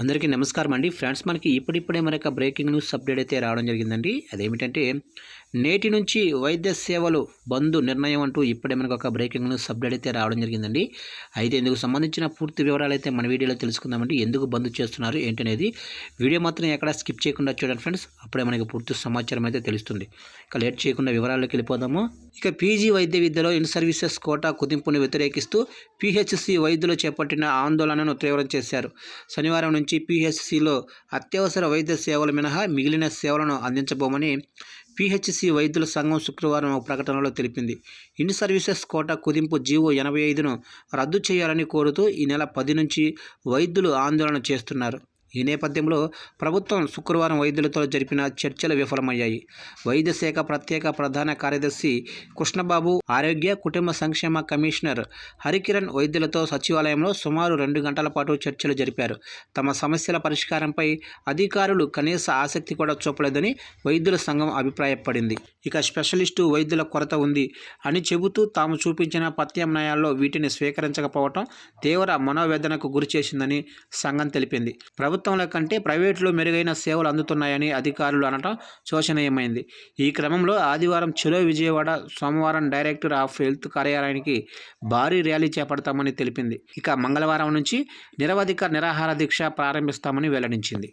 అందరికీ నమస్కారం అండి. ఫ్రెండ్స్ మనకి ఇప్పుడిప్పుడే మనకు బ్రేకింగ్ న్యూస్ అప్డేట్ అయితే రావడం జరిగిందండి. అదేమిటంటే నేటి నుంచి వైద్య సేవలు బంద్ నిర్ణయం అంటూ ఇప్పుడే మనకు ఒక బ్రేకింగ్ న్యూస్ అప్డేట్ అయితే రావడం జరిగిందండి. అయితే ఇందుకు సంబంధించిన పూర్తి వివరాలు అయితే మన వీడియోలో తెలుసుకుందామండి. ఎందుకు బంద్ చేస్తున్నారు ఏంటనేది వీడియో మాత్రం ఎక్కడ స్కిప్ చేయకుండా చూడండి ఫ్రెండ్స్. అప్పుడే మనకి పూర్తి సమాచారం అయితే తెలుస్తుంది. ఇక లేట్ చేయకుండా వివరాల్లోకి వెళ్ళిపోదాము. ఇక పీజీ వైద్య విద్యలో ఇన్ సర్వీసెస్ కోటా కుదింపును వ్యతిరేకిస్తూ పీహెచ్సి వైద్యులు చేపట్టిన ఆందోళనను తీవ్రం చేశారు. శనివారం నుంచి పీహెచ్సిలో అత్యవసర వైద్య సేవలు మినహా మిగిలిన సేవలను అందించబోమని పీహెచ్సి వైద్యుల సంఘం శుక్రవారం ఒక ప్రకటనలో తెలిపింది. ఇన్ సర్వీసెస్ కోటా కుదింపు జీవో ఎనభై ఐదును రద్దు చేయాలని కోరుతూ ఈ నెల పది నుంచి వైద్యులు ఆందోళన చేస్తున్నారు. ఈ నేపథ్యంలో ప్రభుత్వం శుక్రవారం వైద్యులతో జరిపిన చర్చలు విఫలమయ్యాయి. వైద్య శాఖ ప్రత్యేక ప్రధాన కార్యదర్శి కృష్ణబాబు ఆరోగ్య కుటుంబ సంక్షేమ కమిషనర్ హరికిరణ్ వైద్యులతో సచివాలయంలో సుమారు రెండు గంటల పాటు చర్చలు జరిపారు. తమ సమస్యల పరిష్కారంపై అధికారులు కనీస ఆసక్తి కూడా చూపలేదని వైద్యుల సంఘం అభిప్రాయపడింది. ఇక స్పెషలిస్టు వైద్యుల కొరత ఉంది అని చెబుతూ తాము చూపించిన ప్రత్యామ్నాయాల్లో వీటిని స్వీకరించకపోవటం తీవ్ర మనోవేదనకు గురి చేసిందని సంఘం తెలిపింది. ప్రభుత్వంలో కంటే ప్రైవేటులో మెరుగైన సేవలు అందుతున్నాయని అధికారులు అనటం. శోచనీయమైంది ఈ క్రమంలో ఆదివారం చెలో విజయవాడ సోమవారం డైరెక్టర్ ఆఫ్ హెల్త్ కార్యాలయానికి భారీ ర్యాలీ చేపడతామని తెలిపింది. ఇక మంగళవారం నుంచి నిరవధిక నిరాహార దీక్ష ప్రారంభిస్తామని వెల్లడించింది.